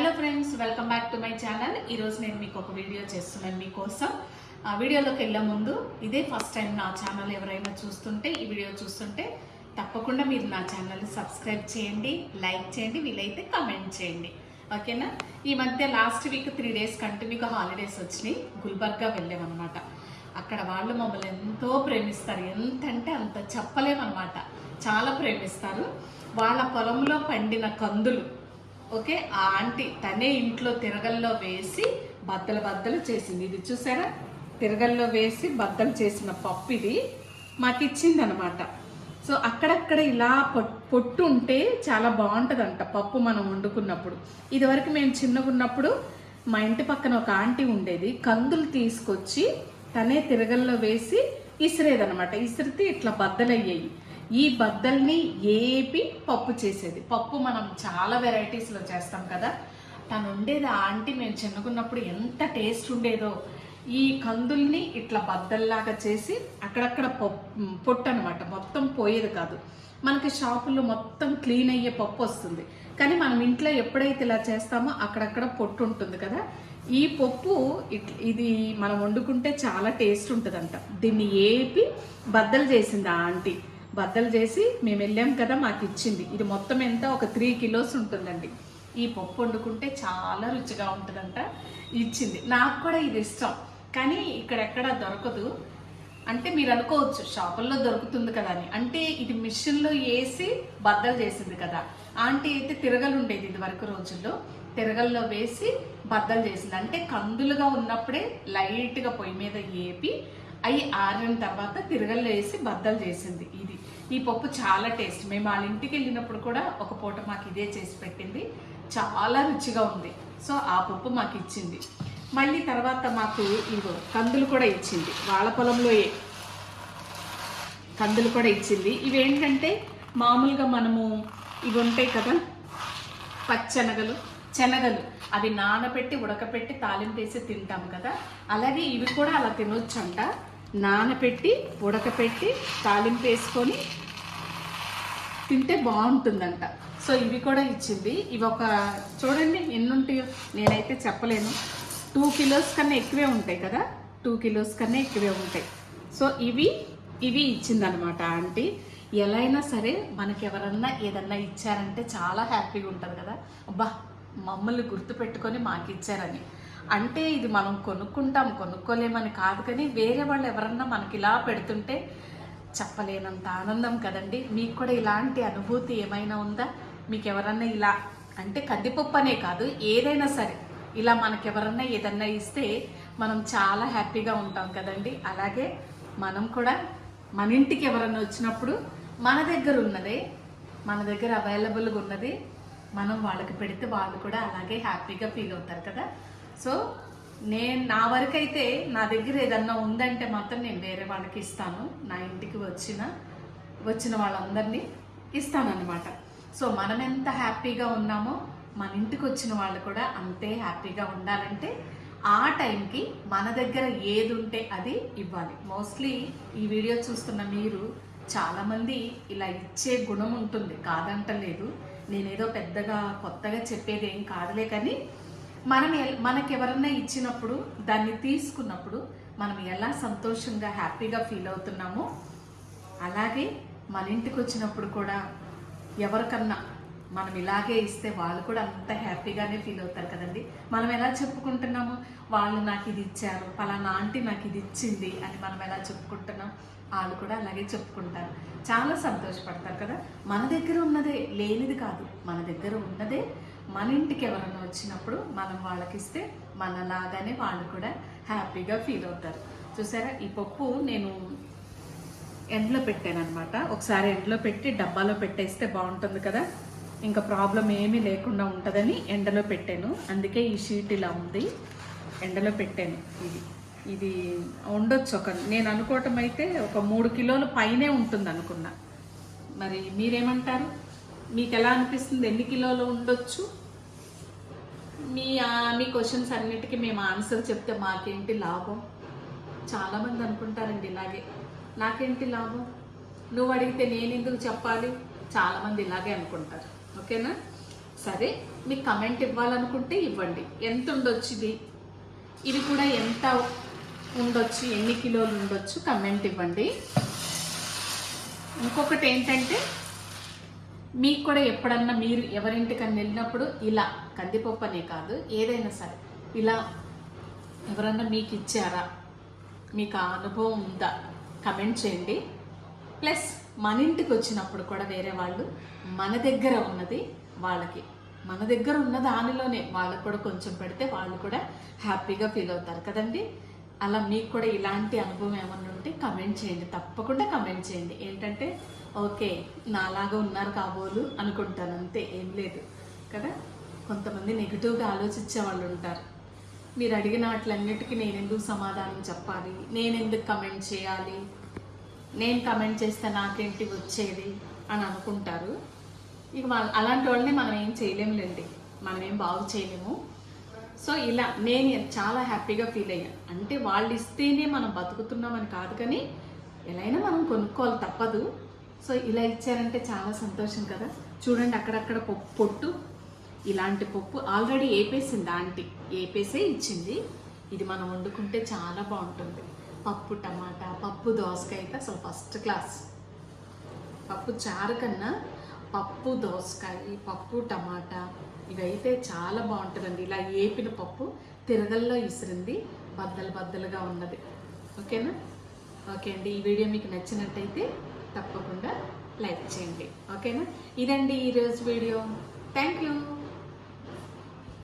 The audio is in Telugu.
Hello friends welcome back to my channel ఈరోజు నేను మీకు ఒక వీడియో చేస్తున్నాను మీకోసం. ఆ వీడియోలోకి వెళ్ళే ముందు ఇదే ఫస్ట్ టైం నా ఛానల్ ఎవరైనా చూస్తుంటే ఈ వీడియో చూస్తుంటే తప్పకుండా మీరు నా ఛానల్ సబ్స్క్రైబ్ చేయండి లైక్ చేయండి వీలైతే కమెంట్ చేయండి. ఓకేనా ఈ మధ్య లాస్ట్ వీక్ త్రీ డేస్ కంటిన్యూగా హాలిడేస్ వచ్చినాయి. గుల్బర్గా వెళ్ళామన్నమాట. అక్కడ వాళ్ళు మమ్మల్ని ఎంతో ప్రేమిస్తారు. ఎంతంటే అంత చెప్పలేమన్నమాట. చాలా ప్రేమిస్తారు. వాళ్ళ పొలంలో పండిన కందులు. ఓకే? ఆ ఆంటీ తనే ఇంట్లో తిరగల్లో వేసి బద్దలు బద్దలు చేసింది. ఇది చూసారా? తిరగల్లో వేసి బద్దలు చేసిన పప్పు ఇది. మాకు ఇచ్చింది అనమాట సో అక్కడక్కడ ఇలా పొట్టు ఉంటే చాలా బాగుంటుందంట పప్పు మనం వండుకున్నప్పుడు. ఇదివరకు మేము చిన్నగా ఉన్నప్పుడు మా ఇంటి పక్కన ఒక ఆంటీ ఉండేది. కందులు తీసుకొచ్చి తనే తిరగల్లో వేసి ఇసిరేదనమాట. ఇసిరితే ఇట్లా బద్దలయ్యాయి. ఈ బద్దల్ని ఏపి పప్పు చేసేది. పప్పు మనం చాలా వెరైటీస్లో చేస్తాం కదా. తను ఉండేది ఆ ఆంటీ మేము చిన్నగున్నప్పుడు ఎంత టేస్ట్ ఉండేదో. ఈ కందుల్ని ఇట్లా బద్దల్లాగా చేసి అక్కడక్కడ పప్పు పొట్టు అనమాట మొత్తం పోయేది కాదు. మనకి షాపుల్లో మొత్తం క్లీన్ అయ్యే పప్పు వస్తుంది. కానీ మనం ఇంట్లో ఎప్పుడైతే ఇలా చేస్తామో అక్కడక్కడ పొట్టు ఉంటుంది కదా. ఈ పప్పు ఇది మనం వండుకుంటే చాలా టేస్ట్ ఉంటుందంట. దీన్ని ఏపి బద్దలు చేసింది ఆ ఆంటీ. బద్దలు చేసి మేము వెళ్ళాం కదా మాకు ఇచ్చింది. ఇది మొత్తం ఎంత? ఒక త్రీ కిలోస్ ఉంటుందండి. ఈ పప్పు వండుకుంటే చాలా రుచిగా ఉంటుందంట. ఇచ్చింది. నాకు కూడా ఇది ఇష్టం. కానీ ఇక్కడెక్కడ దొరకదు. అంటే మీరు అనుకోవచ్చు షాపుల్లో దొరుకుతుంది కదా అని. అంటే ఇది మిషన్లో వేసి బద్దలు చేసింది కదా. ఆంటీ అయితే తిరగలు ఉండేది ఇది వరకు రోజుల్లో. తిరగల్లో వేసి బద్దలు చేసింది. అంటే కందులుగా ఉన్నప్పుడే లైట్గా పొయ్యి మీద ఏపి అవి ఆరిన తర్వాత తిరగల్లో వేసి బద్దలు చేసింది ఇది. ఈ పప్పు చాలా టేస్ట్. మేము వాళ్ళ ఇంటికి వెళ్ళినప్పుడు కూడా ఒక పూట మాకు ఇదే చేసి పెట్టింది. చాలా రుచిగా ఉంది. సో ఆ పప్పు మాకు ఇచ్చింది. మళ్ళీ తర్వాత మాకు ఇదిగో కందులు కూడా ఇచ్చింది. వాళ్ళ పొలంలో కందులు కూడా ఇచ్చింది. ఇవేంటంటే మామూలుగా మనము ఇవి ఉంటాయి కదా పచ్చనగలు శనగలు. అవి నానబెట్టి ఉడకపెట్టి తాలింపేసి తింటాం కదా. అలాగే ఇవి కూడా అలా తినొచ్చంట. నానబెట్టి ఉడకపెట్టి తాలింపు వేసుకొని తింటే బాగుంటుందంట. సో ఇవి కూడా ఇచ్చింది. ఇవి ఒక చూడండి ఎన్ని ఉంటాయో నేనైతే చెప్పలేను. టూ కిలోస్ కన్నా ఎక్కువే ఉంటాయి కదా? టూ కిలోస్ కన్నా ఎక్కువే ఉంటాయి. సో ఇవి ఇవి ఇచ్చిందనమాట ఆంటీ. ఎలా అయినా సరే మనకి ఎవరన్నా ఏదన్నా ఇచ్చారంటే చాలా హ్యాపీగా ఉంటుంది కదా? అబ్బా మమ్మల్ని గుర్తుపెట్టుకొని మాకు ఇచ్చారని అంటే ఇది మనం కొనుక్కుంటాం కొనుక్కోలేమని కాదు కానీ వేరే వాళ్ళు ఎవరన్నా మనకి ఇలా పెడుతుంటే చెప్పలేనంత ఆనందం కదండి. మీకు కూడా ఇలాంటి అనుభూతి ఏమైనా ఉందా? మీకు ఎవరన్నా ఇలా అంటే కందిపప్పు అనే కాదు ఏదైనా సరే ఇలా మనకి ఎవరన్నా ఏదన్నా ఇస్తే మనం చాలా హ్యాపీగా ఉంటాం కదండి. అలాగే మనం కూడా మన ఇంటికి ఎవరన్నా వచ్చినప్పుడు మన దగ్గర ఉన్నదే మన దగ్గర అవైలబుల్గా ఉన్నది మనం వాళ్ళకి పెడితే వాళ్ళు కూడా అలాగే హ్యాపీగా ఫీల్ అవుతారు కదా. సో నేను నా వరకు అయితే నా దగ్గర ఏదన్నా ఉందంటే మాత్రం నేను వేరే వాళ్ళకి ఇస్తాను. నా ఇంటికి వచ్చిన వచ్చిన వాళ్ళందరినీ ఇస్తానన్నమాట. సో మనం ఎంత హ్యాపీగా ఉన్నామో మన ఇంటికి వచ్చిన వాళ్ళు కూడా అంతే హ్యాపీగా ఉండాలంటే ఆ టైంకి మన దగ్గర ఏది ఉంటే అది ఇవ్వాలి. మోస్ట్లీ ఈ వీడియో చూస్తున్న మీరు చాలామంది ఇలా ఇచ్చే గుణం ఉంటుంది. కాదంటలేదు. నేనేదో పెద్దగా కొత్తగా చెప్పేది ఏం కాదులే కానీ మనం ఎల్- మనకి ఎవరన్నా ఇచ్చినప్పుడు దాన్ని తీసుకున్నప్పుడు మనం ఎలా సంతోషంగా హ్యాపీగా ఫీల్ అవుతున్నామో అలాగే మన ఇంటికి వచ్చినప్పుడు కూడా ఎవరికన్నా మనం ఇలాగే ఇస్తే వాళ్ళు కూడా అంత హ్యాపీగానే ఫీల్ అవుతారు కదండి. మనం ఎలా చెప్పుకుంటున్నాము? వాళ్ళు నాకు ఇది ఇచ్చారు పలానా ఆంటీ నాకు ఇది ఇచ్చింది అని మనం ఎలా చెప్పుకుంటున్నాం? వాళ్ళు కూడా అలాగే చెప్పుకుంటారు. చాలా సంతోషపడతారు కదా. మన దగ్గర ఉన్నదే లేనిది కాదు. మన దగ్గర ఉన్నదే మన ఇంటికి ఎవరైనా వచ్చినప్పుడు మనం వాళ్ళకి ఇస్తే మనలాగానే వాళ్ళు కూడా హ్యాపీగా ఫీల్ అవుతారు. చూసారా? ఈ పప్పు నేను ఎండ్లో పెట్టాను అనమాట ఒకసారి ఎండ్లో పెట్టి డబ్బాలో పెట్టేస్తే బాగుంటుంది కదా. ఇంకా ప్రాబ్లం ఏమీ లేకుండా ఉంటుందని ఎండలో పెట్టాను. అందుకే ఈ షీట్ ఇలా ఉంది. ఎండలో పెట్టాను. ఇది ఇది ఉండొచ్చు ఒక నేను అనుకోవటం అయితే ఒక మూడు కిలోల పైనే ఉంటుంది అనుకున్నా. మరి మీరేమంటారు? మీకు ఎలా అనిపిస్తుంది? ఎన్ని కిలోలు ఉండొచ్చు? మీ మీ క్వశ్చన్స్ అన్నిటికీ మేము ఆన్సర్ చెప్తే మాకేంటి లాభం? చాలామంది అనుకుంటారండి ఇలాగే. నాకేంటి లాభం? నువ్వు అడిగితే నేను ఎందుకు చెప్పాలి? చాలామంది ఇలాగే అనుకుంటారు. ఓకేనా? సరే మీకు కమెంట్ ఇవ్వాలనుకుంటే ఇవ్వండి. ఎంత ఉండొచ్చు ఇది? ఇది కూడా ఎంత ఉండొచ్చు? ఎన్ని కిలోలు ఉండొచ్చు? కమెంట్ ఇవ్వండి. ఇంకొకటి ఏంటంటే మీకు కూడా ఎప్పుడన్నా మీరు ఎవరింటికన్నా వెళ్ళినప్పుడు ఇలా కందిపప్పు అనే కాదు ఏదైనా సరే ఇలా ఎవరన్నా మీకు ఇచ్చారా? మీకు ఆ అనుభవం ఉందా? కమెంట్ చేయండి. ప్లస్ మన ఇంటికి వచ్చినప్పుడు కూడా వేరే వాళ్ళు మన దగ్గర ఉన్నది వాళ్ళకి. మన దగ్గర ఉన్న దానిలోనే వాళ్ళకు కూడా కొంచెం పెడితే వాళ్ళు కూడా హ్యాపీగా ఫీల్ అవుతారు కదండి? అలా మీకు కూడా ఇలాంటి అనుభవం ఏమన్నా ఉంటే కమెంట్ చేయండి. తప్పకుండా కమెంట్ చేయండి. ఏంటంటే ఓకే నాలాగా ఉన్నారు కాబోలు అనుకుంటాను. అంతే ఏం లేదు కదా? కొంతమంది నెగిటివ్గా ఆలోచించే వాళ్ళు ఉంటారు. మీరు అడిగిన వాటిలన్నిటికీ నేను ఎందుకు సమాధానం చెప్పాలి? నేను ఎందుకు కమెంట్ చేయాలి? నేను కమెంట్ చేస్తే నాకేంటి వచ్చేది అని అనుకుంటారు. ఇక అలాంటి వాళ్ళని మనం ఏం చేయలేములేండి. మనం ఏం బాగు చేయలేము. సో ఇలా నేను చాలా హ్యాపీగా ఫీల్ అయ్యాను అంటే వాళ్ళు ఇస్తేనే మనం బతుకుతున్నామని కాదు కానీ ఎలా అయినా మనం కొనుక్కోవాలి తప్పదు. సో ఇలా ఇచ్చారంటే చాలా సంతోషం కదా. చూడండి అక్కడక్కడ పప్పు పొట్టు ఇలాంటి పప్పు ఆల్రెడీ ఏపేసింది ఆంటీ. ఏపేసే ఇచ్చింది. ఇది మనం వండుకుంటే చాలా బాగుంటుంది. పప్పు టమాటా పప్పు దోసకాయ అయితే అసలు ఫస్ట్ క్లాస్ పప్పు చారు కన్నా పప్పు దోసకాయ పప్పు టమాటా ఇవైతే చాలా బాగుంటుందండి. ఇలా ఏపిన పప్పు తిరగల్లో ఇసిరింది బద్దలు బద్దలుగా ఉన్నది. ఓకేనా? ఓకే అండి. ఈ వీడియో మీకు నచ్చినట్టయితే తప్పకుండా లైక్ చేయండి. ఓకేనా? ఇదండి ఈరోజు వీడియో. Thank you